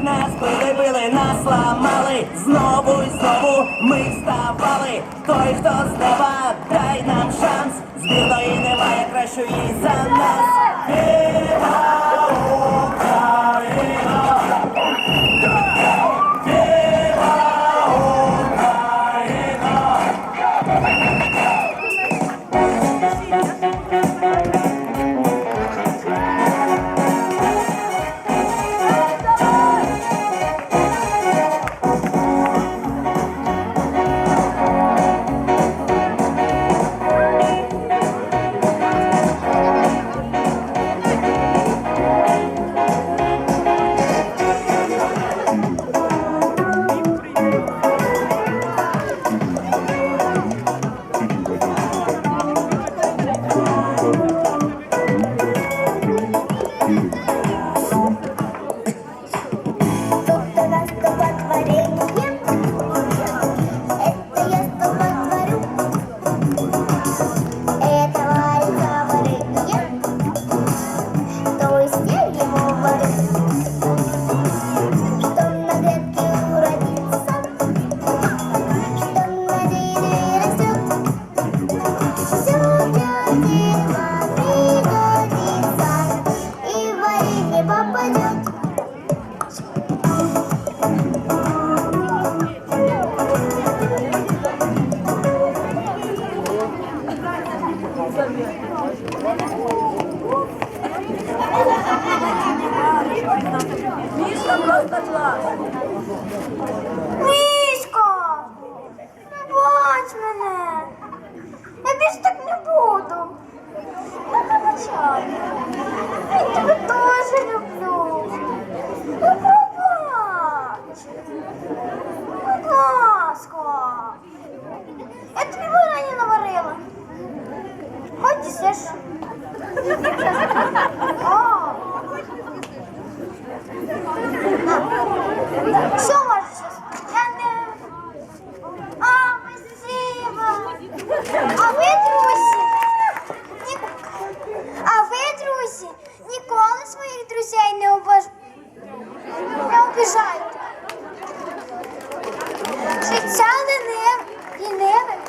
як нас придивили, нас ламали, знову і знову ми вставали. Той, хто з неба, дай нам шанс. Збірної немає кращої за нас. Віра Україна! Віра Україна! Клас. Мішко! Бач мене! Я більше так не буду. Я пробачаю. Я тебе теж люблю. Ну пробач. Будь ласка. Я тобі варені наварила. Хоч з'їж. уважаю. Не обіжайте. Життя лениве і ниве